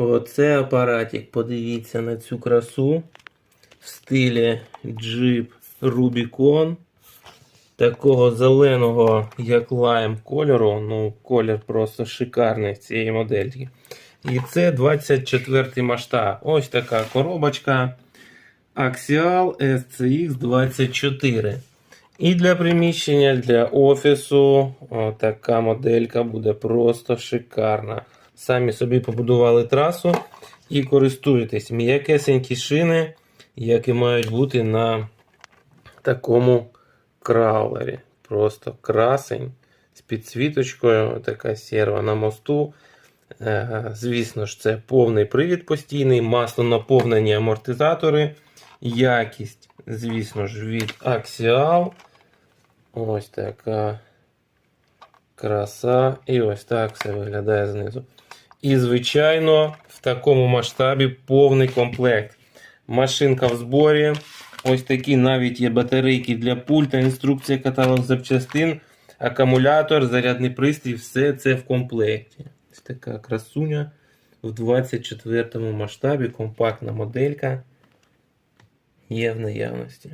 Оце апаратик, подивіться на цю красу в стилі Jeep Rubicon. Такого зеленого, як лайм кольору. Ну, колір просто шикарний цієї модельки. І це 24 масштаб. Ось така коробочка Axial SCX 24. І для приміщення, для офісу о, така моделька буде просто шикарна. Самі собі побудували трасу і користуєтесь. М'якесенькі шини, які мають бути на такому краулері. Просто красень з підсвіточкою, така серва на мосту. Е, Звісно ж, це повний привід постійний, масло наповнені амортизатори, якість, звісно ж, від Axial. Ось така краса. І ось так все виглядає знизу. І, звичайно, в такому масштабі повний комплект. Машинка в зборі. Ось такі навіть є батарейки для пульта, інструкція, каталог запчастин, акумулятор, зарядний пристрій, все це в комплекті. Ось така красуня в 24 масштабі, компактна моделька є в наявності.